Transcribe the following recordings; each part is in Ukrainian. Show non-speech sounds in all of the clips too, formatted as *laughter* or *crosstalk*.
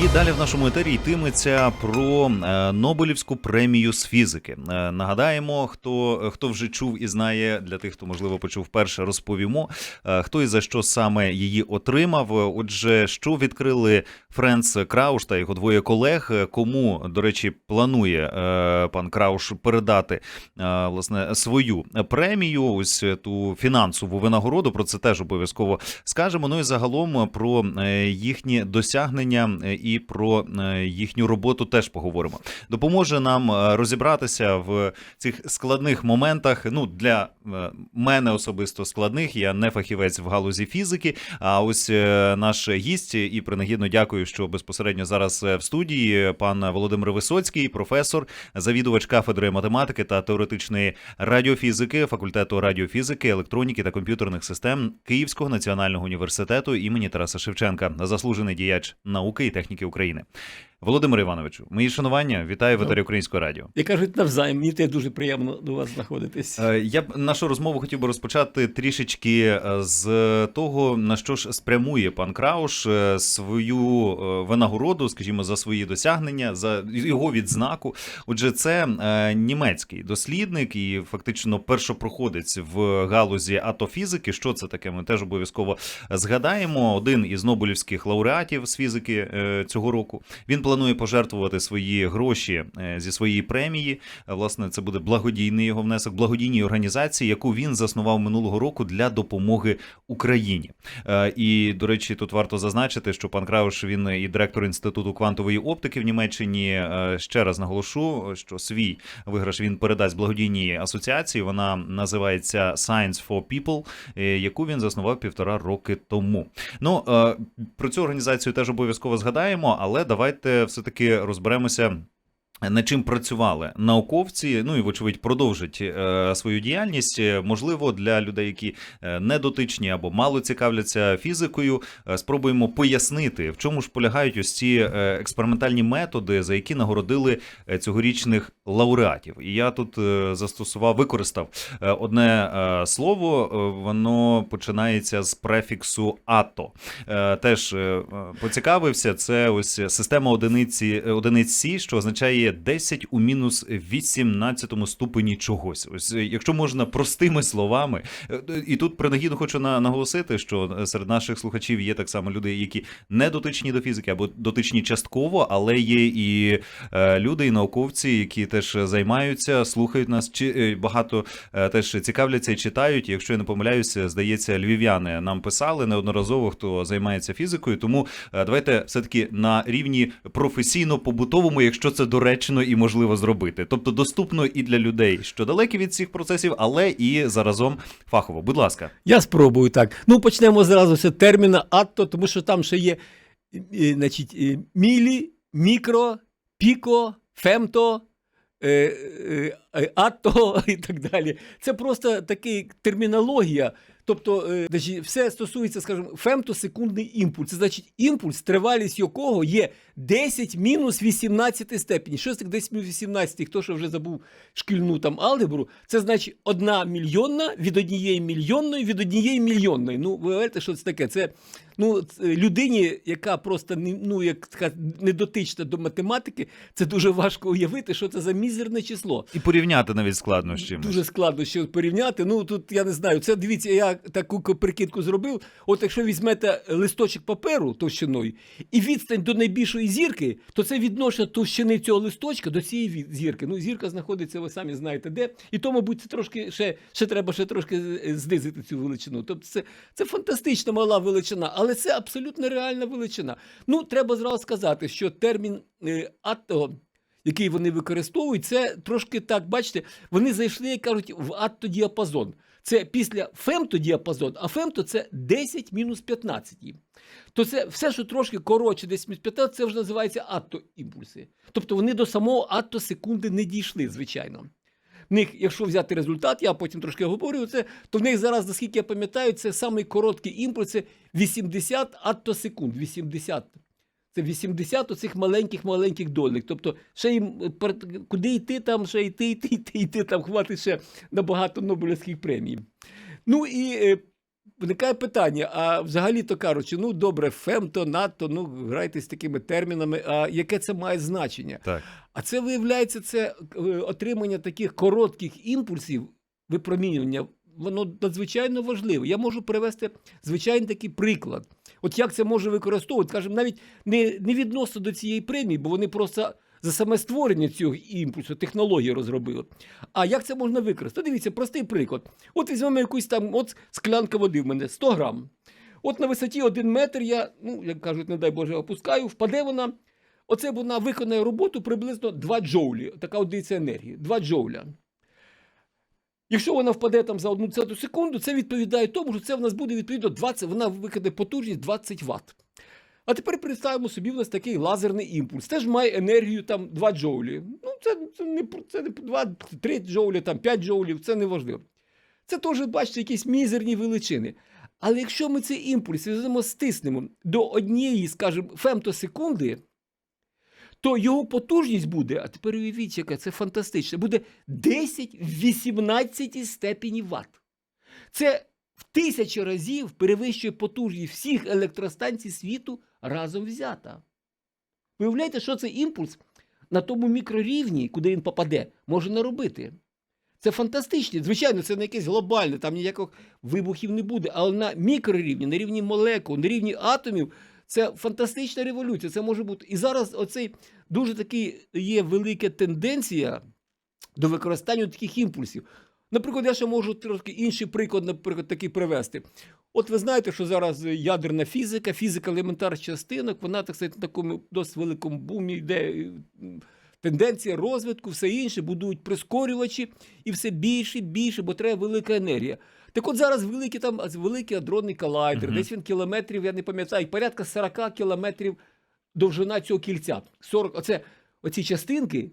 І далі в нашому етері йтиметься про е, Нобелівську премію з фізики. Е, нагадаємо, хто, хто вже чув і знає, для тих, хто можливо почув вперше, розповімо, е, хто і за що саме її отримав. Отже, що відкрили Френц Крауш та його двоє колег. Кому, до речі, планує пан Крауш передати власне свою премію, ось ту фінансову винагороду. Про це теж обов'язково скажемо. Ну і загалом про їхні досягнення і про е, їхню роботу теж поговоримо. Допоможе нам е, розібратися в цих складних моментах. Ну для е, мене особисто складних. Я не фахівець в галузі фізики. А ось наш гість, і принагідно дякую, що безпосередньо зараз в студії пан Володимир Висоцький, професор, завідувач кафедри математики та теоретичної радіофізики факультету радіофізики, електроніки та комп'ютерних систем Київського національного університету імені Тараса Шевченка, заслужений діяч науки і техніки України. Володимир Івановичу, мої шанування, вітаю в етері Українського радіо. Я кажуть, навзаєм, мені теж дуже приємно до вас знаходитись. Е, Я б нашу розмову хотів би розпочати трішечки е, з того, на що ж спрямує пан Крауш е, свою винагороду, скажімо, за свої досягнення, за його відзнаку. Отже, це німецький дослідник і фактично першопроходець в галузі атофізики. Що це таке? Ми теж обов'язково згадаємо. Один із Нобелівських лауреатів з фізики цього року. Він планує пожертвувати свої гроші е, зі своєї премії. Е, Власне, це буде благодійний його внесок, благодійній організації, яку він заснував минулого року для допомоги Україні. Е, І до речі, тут варто зазначити, що пан Крауш він і директор інституту квантової оптики в Німеччині. Ще раз наголошу, що свій виграш він передасть благодійній асоціації. Вона називається Science for People, яку він заснував півтора роки тому. Ну про цю організацію теж обов'язково згадаємо, але давайте все таки розберемося. Над чим працювали науковці, ну і вочевидь продовжать е, свою діяльність. Е, Можливо, для людей, які е, не дотичні або мало цікавляться фізикою, е, спробуємо пояснити, в чому ж полягають ось ці е, експериментальні методи, за які нагородили цьогорічних лауреатів. І я тут застосував, використав одне е, слово, воно починається з префіксу ато. Е, Теж е, поцікавився. Це ось система одиниці одиниць що означає 10 у мінус 18 ступені чогось. Ось е, якщо можна простими словами, Е, і тут принагідно хочу на- наголосити, що е, серед наших слухачів є так само люди, які не дотичні до фізики або дотичні частково, але є і е, люди, і науковці, які теж займаються, слухають нас, чи е, багато е, теж цікавляться і читають. Якщо я не помиляюся, здається, львів'яни нам писали неодноразово, хто займається фізикою. Тому е, давайте все таки на рівні професійно-побутовому, якщо це доречно і можливо зробити. Тобто доступно і для людей, що далекі від цих процесів, але і заразом фахово. Будь ласка. Я спробую так. Ну, почнемо зразу з терміна атто, тому що там ще є значить, мілі, мікро, піко, фемто, е, е, атто *laughs* і так далі. Це просто така термінологія. Тобто, е, все стосується, скажімо, фемтосекундний імпульс. Це значить імпульс, тривалість якого є 10 мінус 18 степені. Що це таке 10 мінус 18? Хто що вже забув шкільну там алгебру, це значить одна мільйонна від однієї мільйонної від однієї мільйонної. Ну, ви говорите, що це таке? Це ну, людині, яка просто не- ну, як така недотична до математики, це дуже важко уявити, що це за мізерне число. І порівняти навіть складно з чимось. Дуже складно ще порівняти. Ну тут я не знаю. Це дивіться, я таку прикидку зробив. От якщо візьмете листочок паперу товщиною і відстань до найбільшої зірки, то це відношення товщини цього листочка до цієї зірки. Ну, зірка знаходиться, ви самі знаєте де. І то, мабуть, це трошки ще, ще треба ще трошки е, знизити цю величину. Тобто це, це фантастично мала величина, але це абсолютно реальна величина. Ну, треба зразу сказати, що термін е, ато який вони використовують, це трошки так, бачите, вони зайшли, як кажуть, в аттодіапазон. Це після фемтодіапазон, а фемто це 10 мінус 15. То це все, що трошки коротше 10 мінус 15, це вже називається аттоімпульси. Тобто вони до самого аттосекунди не дійшли, звичайно. В них, якщо взяти результат, я потім трошки говорю це, то в них зараз, наскільки я пам'ятаю, це самий короткий імпульс це 80 аттосекунд. 80. Це 80 оцих маленьких-маленьких дольник. Тобто, ще їм е, куди йти там, ще йти, йти, йти, йти, там хватить ще набагато Нобелівських премій. Ну і е, виникає питання: а взагалі то кажучи, ну добре, фемто, НАТО, ну грайте з такими термінами, а яке це має значення? Так. А це виявляється, це е, отримання таких коротких імпульсів випромінювання. Воно надзвичайно важливе. Я можу привести звичайний такий приклад. От як це може використовувати, скажімо, навіть не, не відносно до цієї премії, бо вони просто за саме створення цього імпульсу технології розробили. А як це можна використати? Дивіться, простий приклад. От візьмемо якусь там от склянка води в мене 100 грам. От на висоті 1 метр я, ну, як кажуть, не дай Боже, опускаю, впаде вона. Оце вона виконає роботу приблизно 2 джоулі. Така одиниця енергії. 2 джоуля. Якщо вона впаде там за одну центу секунду, це відповідає тому, що це в нас буде відповідно 20, вона викине потужність 20 Вт. А тепер представимо собі, в нас такий лазерний імпульс. Теж має енергію там 2 джоулі. Ну, це, це не це не 2, 3 джоулі, там 5 джоулів, це не важливо. Це теж, бачите, якісь мізерні величини. Але якщо ми цей імпульс візьмемо, стиснемо до однієї, скажімо, фемтосекунди, то його потужність буде, а тепер уявіть, яка це фантастично, буде 10 в 18 степені Вт. Це в тисячі разів перевищує потужність всіх електростанцій світу разом взята. Виявляєте, що цей імпульс на тому мікрорівні, куди він попаде, може наробити. Це фантастично. Звичайно, це не якесь глобальне, там ніяких вибухів не буде, але на мікрорівні, на рівні молекул, на рівні атомів це фантастична революція. Це може бути. І зараз оцей дуже такий є велика тенденція до використання таких імпульсів. Наприклад, я ще можу трошки інший приклад, наприклад, такий привести. От ви знаєте, що зараз ядерна фізика, фізика елементарних частинок, вона так сказати, на такому досить великому бумі йде. Тенденція розвитку, все інше, будують прискорювачі і все більше, більше, бо треба велика енергія. Так от зараз великий там великий адронний колайдер, Мгм. десь він кілометрів, я не пам'ятаю, порядка 40 кілометрів довжина цього кільця. 40, оце, оці частинки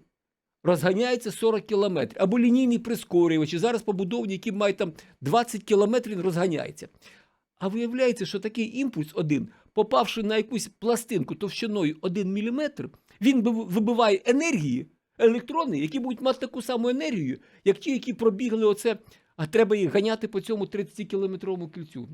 розганяються 40 кілометрів. Або лінійні прискорювачі. Зараз побудовані, які мають там 20 кілометрів, він розганяється. А виявляється, що такий імпульс один, попавши на якусь пластинку товщиною 1 мм, він би- вибиває енергії, електрони, які будуть мати таку саму енергію, як ті, які пробігли оце, а треба їх ганяти по цьому 30-кілометровому кільцю.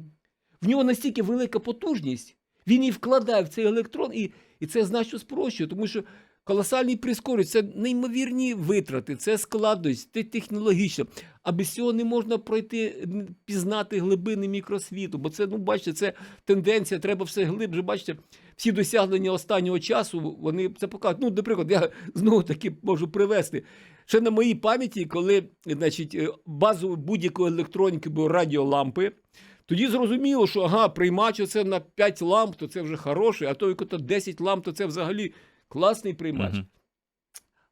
В нього настільки велика потужність, він і вкладає в цей електрон, і, і це значно спрощує, тому що колосальний прискорювач, це неймовірні витрати, це складність, це технологічно. А без цього не можна пройти, пізнати глибини мікросвіту, бо це, ну, бачите, це тенденція, треба все глибше. Бачите, всі досягнення останнього часу, вони це показують. Ну, наприклад, я *laughs* знову таки можу привести. Ще на моїй пам'яті, коли значить, е, базовою будь-якої електроніки були радіолампи, тоді зрозуміло, що ага, приймач оце на 5 ламп, то це вже хороший, а то як то 10 ламп, то це взагалі класний приймач. Мгм.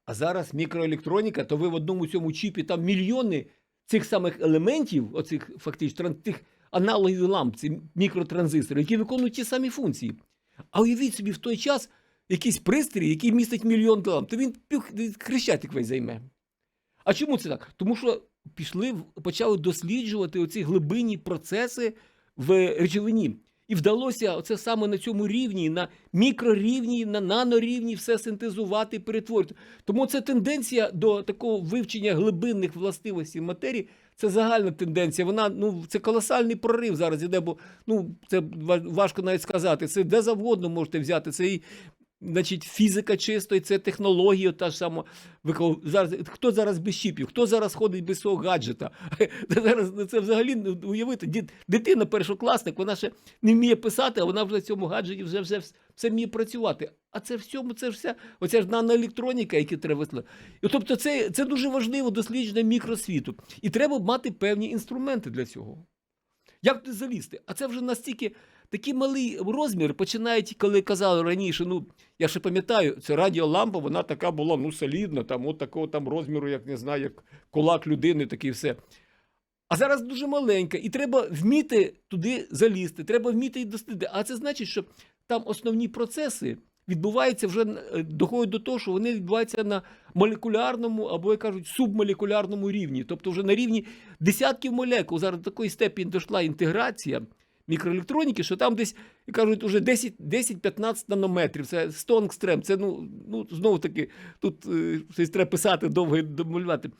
А зараз мікроелектроніка, то ви в одному цьому чіпі там мільйони цих самих елементів, оцих фактично тих аналогів ламп, ці мікротранзистори, які виконують ті самі функції. А уявіть собі в той час якийсь пристрій, який містить мільйон ламп, то він хрещатик весь займе. А чому це так? Тому що пішли, почали досліджувати оці глибинні процеси в речовині. І вдалося оце саме на цьому рівні, на мікрорівні, на нанорівні все синтезувати, перетворити. Тому це тенденція до такого вивчення глибинних властивостей матерії. Це загальна тенденція. Вона ну це колосальний прорив зараз іде, бо ну це важко навіть сказати. Це де завгодно можете взяти. Це і значить фізика чисто, і це технологія. Та ж сама зараз. Хто зараз без чіпів? Хто зараз ходить без свого гаджета? *laughs* Зараз ну, це взагалі ну, уявити. Ді- Дитина першокласник, вона ще не вміє писати, а вона вже в цьому гаджеті вже, вже все вміє працювати. А це всьому, це ж вся оця ж наноелектроніка, яку треба висловити. Тобто, це, це дуже важливо дослідження мікросвіту. І треба мати певні інструменти для цього. Як туди залізти? А це вже настільки такий малий розмір, починають, коли казали раніше, ну я ще пам'ятаю, це радіолампа, вона така була ну солідна, там от такого там розміру, як не знаю, як кулак людини, таке все. А зараз дуже маленька, і треба вміти туди залізти, треба вміти і дослідити. А це значить, що там основні процеси відбуваються вже е, доходять до того, що вони відбуваються на молекулярному або як кажуть субмолекулярному рівні, тобто вже на рівні десятків молекул. Зараз до такої степені дійшла інтеграція мікроелектроніки, що там десь кажуть, уже 10 10-15 нанометрів. Це 100 ангстрем. Це ну, ну знову таки тут е, щось треба писати довго і домалювати.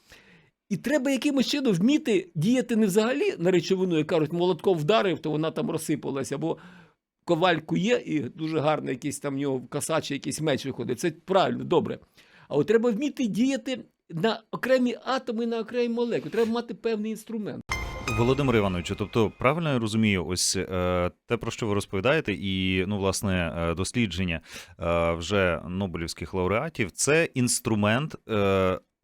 І треба якимось чином вміти діяти не взагалі на речовину, як кажуть, молотком вдарив, то вона там розсипалася, або коваль кує, і дуже гарно якийсь там в нього косачий якийсь меч виходить. Це правильно, добре. А от треба вміти діяти на окремі атоми, на окремі молекули. Треба мати певний інструмент. Володимир Івановичу, тобто правильно я розумію, ось е, те, про що ви розповідаєте, і ну, власне, е, дослідження е, вже Нобелівських лауреатів, це інструмент,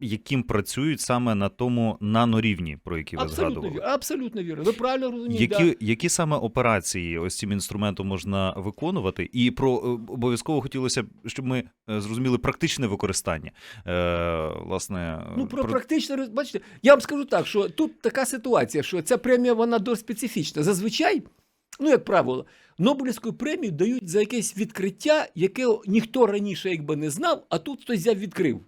яким працюють саме на тому нанорівні, про який ви Абсолютно згадували. вірно. Абсолютно вірно. Ви правильно розумієте. да. Які, які саме операції ось цим інструментом можна виконувати? І про е, обов'язково хотілося б, щоб ми е, зрозуміли практичне використання. Е, власне, Ну, про практичне роз- бачите, я вам скажу так, що тут така ситуація, що ця премія вона досить специфічна. Зазвичай, ну як правило, Нобелівську премію дають за якесь відкриття, яке ніхто раніше якби не знав, а тут хтось взяв відкрив.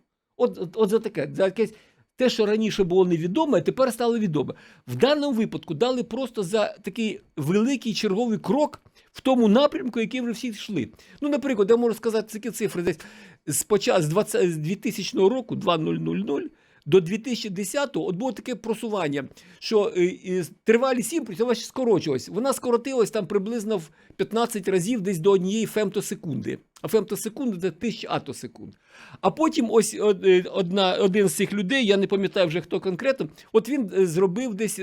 От, от, от за таке, за якесь те, що раніше було невідоме, тепер стало відоме. В даному випадку дали просто за такий великий черговий крок в тому напрямку, який вже всі йшли. Ну, наприклад, я можу сказати такі цифри десь з, початку з 20, з 2000 року, 2000, до 2010-го от було таке просування, що е, тривалість імпульсу вона ще скорочувалась. Вона скоротилась там приблизно в 15 разів десь до однієї фемтосекунди. А фемтосекунди це тисяча атосекунд. А потім ось е, одна, один з цих людей, я не пам'ятаю вже хто конкретно, от він е, зробив десь,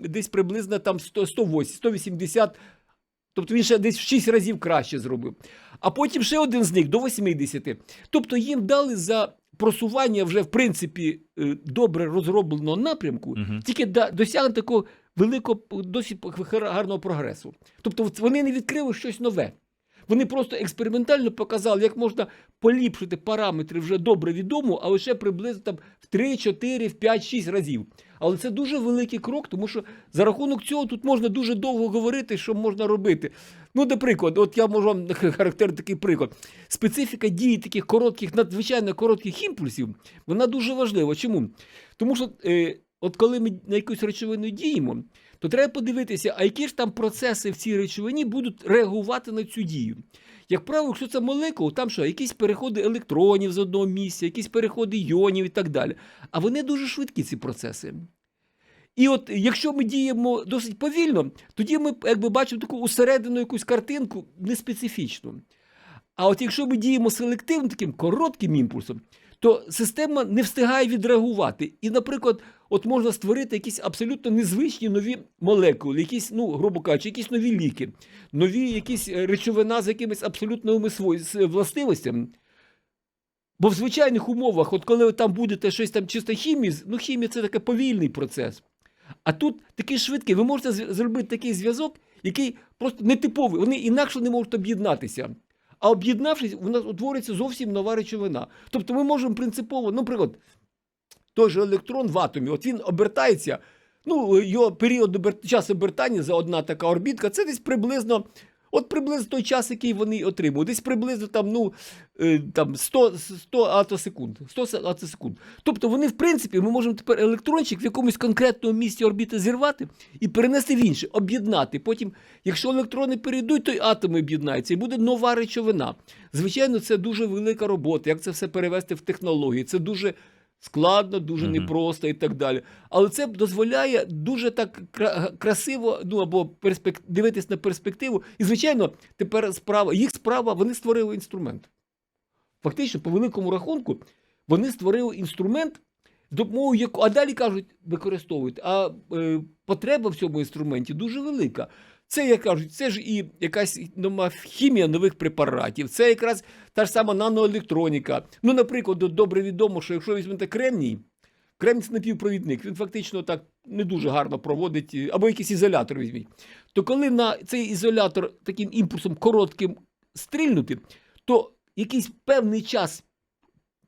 десь приблизно там 100, 108, 180 Тобто він ще десь в 6 разів краще зробив. А потім ще один з них до 80. Тобто їм дали за просування вже в принципі е, добре розробленого напрямку, угу. тільки досягнути такого великого, досі гарного прогресу. Тобто вони не відкрили щось нове. Вони просто експериментально показали, як можна поліпшити параметри вже добре відомо, а лише приблизно там в 3, 4, в 5, 6 разів. Але це дуже великий крок, тому що за рахунок цього тут можна дуже довго говорити, що можна робити. Ну, наприклад, от я можу вам *laughs* характерний такий приклад. Специфіка дії таких коротких, надзвичайно коротких імпульсів, вона дуже важлива. Чому? Тому що, е, от коли ми на якусь речовину діємо, то треба подивитися, а які ж там процеси в цій речовині будуть реагувати на цю дію. Як правило, якщо це молекула, там що, якісь переходи електронів з одного місця, якісь переходи іонів і так далі. А вони дуже швидкі, ці процеси. І от якщо ми діємо досить повільно, тоді ми якби бачимо таку усередину якусь картинку неспецифічну. А от якщо ми діємо селективним таким коротким імпульсом, то система не встигає відреагувати. І, наприклад, от можна створити якісь абсолютно незвичні нові молекули, якісь, ну, грубо кажучи, якісь нові ліки, нові якісь е, речовина з якимись абсолютно новими властивостями. Бо в звичайних умовах, от коли там будете щось там чисто хімії, ну хімія це такий повільний процес. А тут такий швидкий, ви можете зробити такий зв'язок, який просто нетиповий. Вони інакше не можуть об'єднатися. А об'єднавшись, у нас утворюється зовсім нова речовина. Тобто ми можемо принципово, наприклад, той же електрон в атомі, от він обертається, ну, його період час обертання за одна така орбітка, це десь приблизно. От приблизно той час, який вони отримують, десь приблизно там, ну, е, там 100, 100 атосекунд. 100 атосекунд. Тобто вони, в принципі, ми можемо тепер електрончик в якомусь конкретному місці орбіти зірвати і перенести в інше, об'єднати. Потім, якщо електрони перейдуть, то й атоми об'єднаються, і буде нова речовина. Звичайно, це дуже велика робота. Як це все перевести в технології? Це дуже складно, дуже непросто і так далі. Але це дозволяє дуже так красиво ну або перспек... дивитись на перспективу. І, звичайно, тепер справа, їх справа, вони створили інструмент. Фактично, по великому рахунку, вони створили інструмент, допомогою якого, а далі кажуть, використовують. А е, потреба в цьому інструменті дуже велика. Це, як кажуть, це ж і якась нова хімія нових препаратів, це якраз та ж сама наноелектроніка. Ну, наприклад, добре відомо, що якщо візьмете кремній, кремній це напівпровідник, він фактично так не дуже гарно проводить, е, або якийсь ізолятор візьміть. То коли на цей ізолятор таким імпульсом коротким стрільнути, то якийсь певний час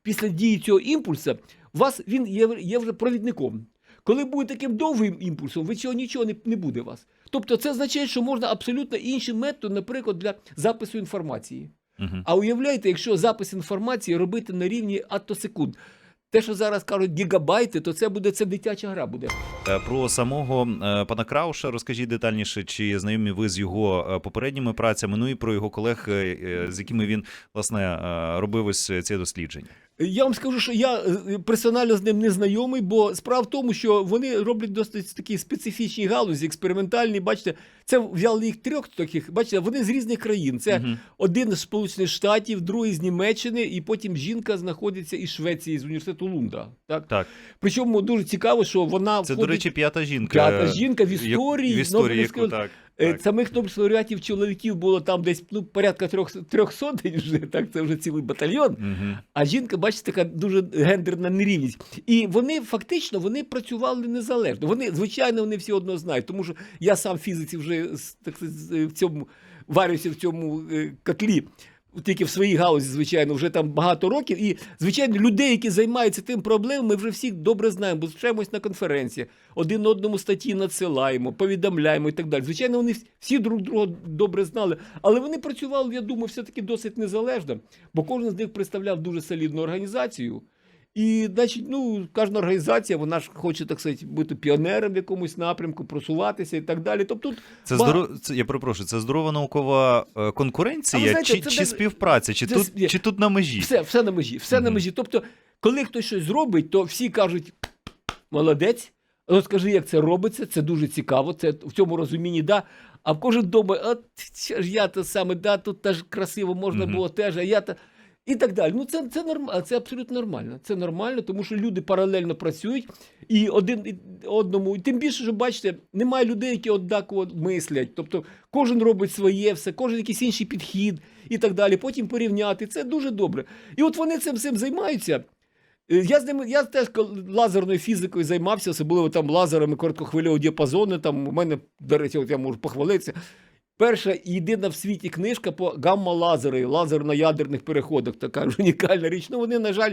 після дії цього імпульса вас він є, є вже провідником. Коли буде таким довгим імпульсом, ви цього нічого не, не буде у вас. Тобто це означає, що можна абсолютно інші методи, наприклад, для запису інформації. Мгм. А уявляєте, якщо запис інформації робити на рівні атосекунд, те, що зараз кажуть гігабайти, то це буде це дитяча гра буде. Е, Про самого е, пана Крауша розкажіть детальніше, чи знайомі ви з його е, попередніми працями, ну і про його колег, з якими він власне робив ось ці дослідження. Я вам скажу, що я е, персонально з ним не знайомий, бо справа в тому, що вони роблять досить такі специфічні галузі, експериментальні. Бачите, це взяли їх трьох таких. Бачите, вони з різних країн. Це Мгм. один з Сполучених Штатів, другий з Німеччини, і потім жінка знаходиться із Швеції, з університету Лунда. Так? Так, Причому дуже цікаво, що вона це, до речі, п'ята жінка. П'ята жінка в історії В історії, яку так. Е, так. Самих Нобелівських лауреатів чоловіків було там десь ну, порядка трьох, трьох сотень вже, так, це вже цілий батальйон. Угу. А жінка, бачите, така дуже гендерна нерівність. І вони фактично вони працювали незалежно. Вони, звичайно, вони всі одно знають, тому що я сам фізиці вже так, в цьому варюся в цьому е, котлі. Тільки в своїй галузі, звичайно, вже там багато років. І, звичайно, людей, які займаються тим проблемами, ми вже всіх добре знаємо, бо зустрічаємось на конференціях, один одному статті надсилаємо, повідомляємо і так далі. Звичайно, вони всі друг друга добре знали, але вони працювали, я думаю, все-таки досить незалежно, бо кожен з них представляв дуже солідну організацію. І, значить, ну, кожна організація, вона ж хоче, так сказати, бути піонером в якомусь напрямку, просуватися і так далі. Тобто тут Це ба- здоров... це, я перепрошую, це здорова наукова е, конкуренція, знаєте, чи, це чи навіть- співпраця, чи це тут, чи тут на межі? Все, все на межі, все на межі. Тобто, коли хтось щось зробить, то всі кажуть: молодець. От скажи, як це робиться, це дуже цікаво, це в цьому розумінні, да. А в кожен думає, от ж я то саме, да, тут теж красиво можна Мгм. було теж, а я то. І так далі. Ну, це, це, норм... це абсолютно нормально. Це нормально, тому що люди паралельно працюють і один і одному. І тим більше, що бачите, немає людей, які однаково мислять. Тобто кожен робить своє, все, кожен якийсь інший підхід і так далі. Потім порівняти. Це дуже добре. І от вони цим всім займаються. Е, Я з ними, я теж лазерною фізикою займався, особливо там лазерами короткохвильового діапазону. Там у мене, до речі, от я можу похвалитися. Перша і єдина в світі книжка по гамма-лазери, лазер на ядерних переходах. Така ж унікальна річ. Ну, вони, на жаль,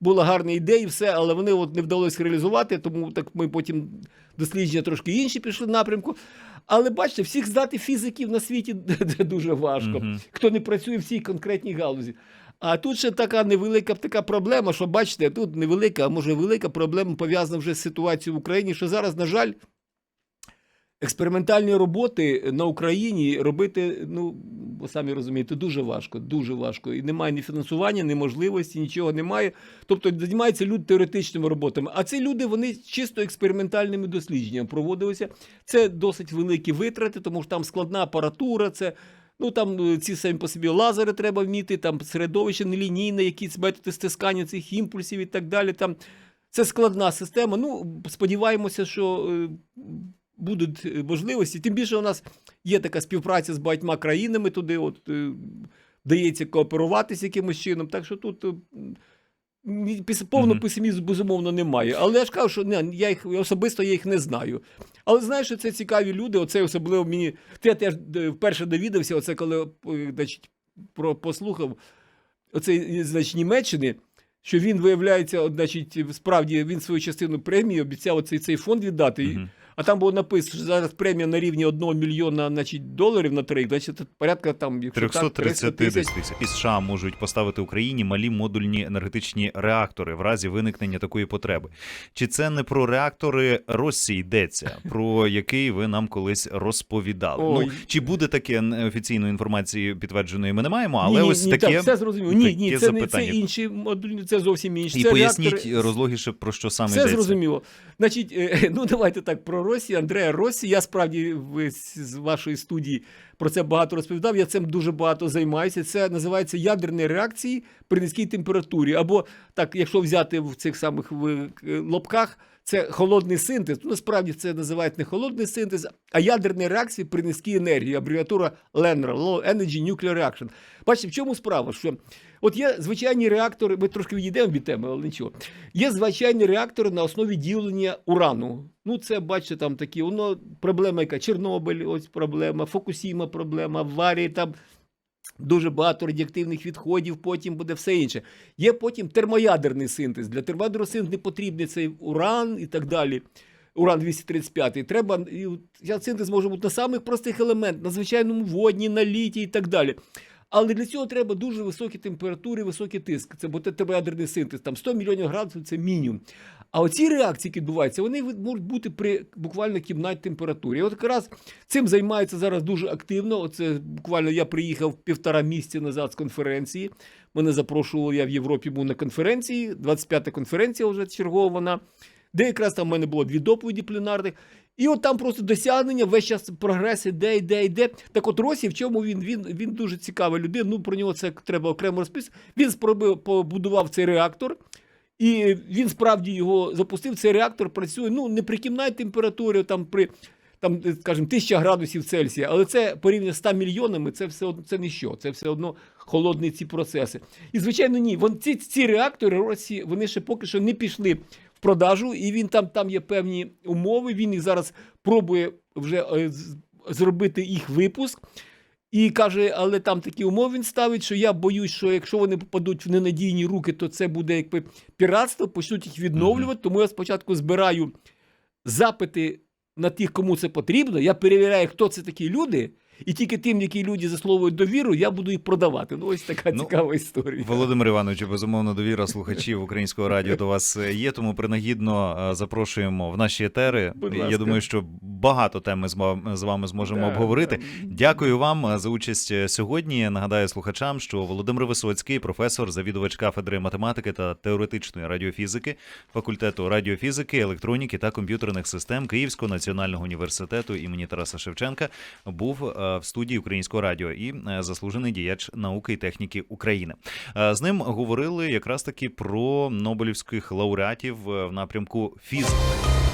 була гарна ідея і все, але вони от не вдалося реалізувати, тому так ми потім дослідження трошки інші пішли в напрямку. Але бачите, всіх здати фізиків на світі *laughs* дуже важко, Мгм. хто не працює в цій конкретній галузі. А тут ще така невелика така проблема, що бачите, тут невелика, а може велика проблема пов'язана вже з ситуацією в Україні, що зараз, на жаль, експериментальні роботи на Україні робити, ну, самі розумієте, дуже важко, дуже важко. І немає ні фінансування, ні можливості, нічого немає. Тобто займаються люди теоретичними роботами. А ці люди вони чисто експериментальними дослідженнями проводилися. Це досить великі витрати, тому що там складна апаратура, це. Ну там е, ці самі по собі лазери треба вміти, там середовище нелінійне, якісь методи стискання цих імпульсів і так далі. Там це складна система. Ну, сподіваємося, що е, будуть е, можливості. Тим більше у нас є така співпраця з багатьма країнами туди, от е, вдається кооперуватися якимось чином. Так що тут. е, піс- Повного песимізму, безумовно, немає. Але я ж кажу, що не, я їх особисто я їх не знаю. Але знаєш, що це цікаві люди. Оце особливо мені. Ти я теж вперше довідався, оце коли значить, про, послухав оцей, значить, Німеччини, що він виявляється, от, значить, справді він свою частину премії обіцяв оцей цей фонд віддати. І- Мгм. А там було написано, що зараз премія на рівні 1 мільйона значить, доларів на три, значить, порядка там, якщо так, 300 330 тисяч. тисяч. І США можуть поставити Україні малі модульні енергетичні реактори в разі виникнення такої потреби. Чи це не про реактори Росі йдеться, *laughs* про який ви нам колись розповідали? Ой. Ну чи буде таке офіційної інформації підтвердженої? Ми не маємо, але ні, ось ні, таке. так, все зрозуміло. Ні, ні, це, не, це інші модульні, це зовсім інші. І це поясніть реактори- розлогіше про що саме Все йдеться. зрозуміло. Значить, е, *laughs* ну давайте так про Росі. Андреа Росі. Я справді ви з вашої студії про це багато розповідав. Я цим дуже багато займаюся. Це називається ядерні реакції при низькій температурі. Або так, якщо взяти в цих самих е, лобках, це холодний синтез. Ну, насправді це називають не холодний синтез, а ядерні реакції при низькій енергії. Абревіатура LENR, Low Energy Nuclear Reaction. Бачите, в чому справа? Що от є звичайні реактори, ми трошки відійдемо від теми, але нічого. Є звичайні реактори на основі ділення урану. Ну, це бачите, там такі, воно проблема, яка Чорнобиль, ось проблема, Фокусіма проблема, аварії там. Дуже багато радіоактивних відходів, потім буде все інше. Є потім термоядерний синтез. Для термоядерного синтезу не потрібний цей уран і так далі. Уран 235. Треба, і синтез може бути на самих простих елементах, на звичайному водні, на літі і так далі. Але для цього треба дуже високі температури, високий тиск. Це буде термоядерний синтез. Там 100 мільйонів градусів це мінімум. А оці реакції, які відбуваються, вони можуть бути при буквально кімнатній температурі. І от якраз цим займається зараз дуже активно. Оце буквально я приїхав півтора місяці назад з конференції. Мене запрошували, я в Європі був на конференції. 25-та конференція вже чергова вона, де якраз там в мене було дві доповіді пленарних. І от там просто досягнення, весь час прогрес іде, іде, іде. Так от Росі, в чому він? Він, він дуже цікава людина. Ну про нього це треба окремо розписати. Він спробив побудував цей реактор. І він справді його запустив. Цей реактор працює ну не при кімнатній температурі, там при там, скажімо, 1000 градусів Цельсія, але це порівняно з 100 мільйонами, це все одно це ніщо, це все одно холодні ці процеси. І звичайно, ні. Вон ці, ці реактори Росії вони ще поки що не пішли в продажу, і він там, там є певні умови. Він їх зараз пробує вже е, зробити їх випуск. І каже, але там такі умови він ставить, що я боюсь, що якщо вони попадуть в ненадійні руки, то це буде якби піратство, почнуть їх відновлювати. Тому я спочатку збираю запити на тих, кому це потрібно. Я перевіряю, хто це такі люди, і тільки тим, які люди засловують довіру, я буду їх продавати. Ну, ось така Ну, цікава історія. Володимир Іванович, безумовно, довіра слухачів українського радіо до вас є, тому принагідно е, запрошуємо в наші етери. Я думаю, що багато тем ми з ва- з вами зможемо Да, обговорити. да. Дякую вам е, за участь е, сьогодні. Нагадаю слухачам, що Володимир Висоцький, професор, завідувач кафедри математики та теоретичної радіофізики, факультету радіофізики, електроніки та комп'ютерних систем Київського національного університету імені Тараса Шевченка, був е, в студії Українського радіо і е, заслужений діяч науки і техніки України. Е, З ним говорили якраз таки про Нобелівських лауреатів е, в напрямку фізики.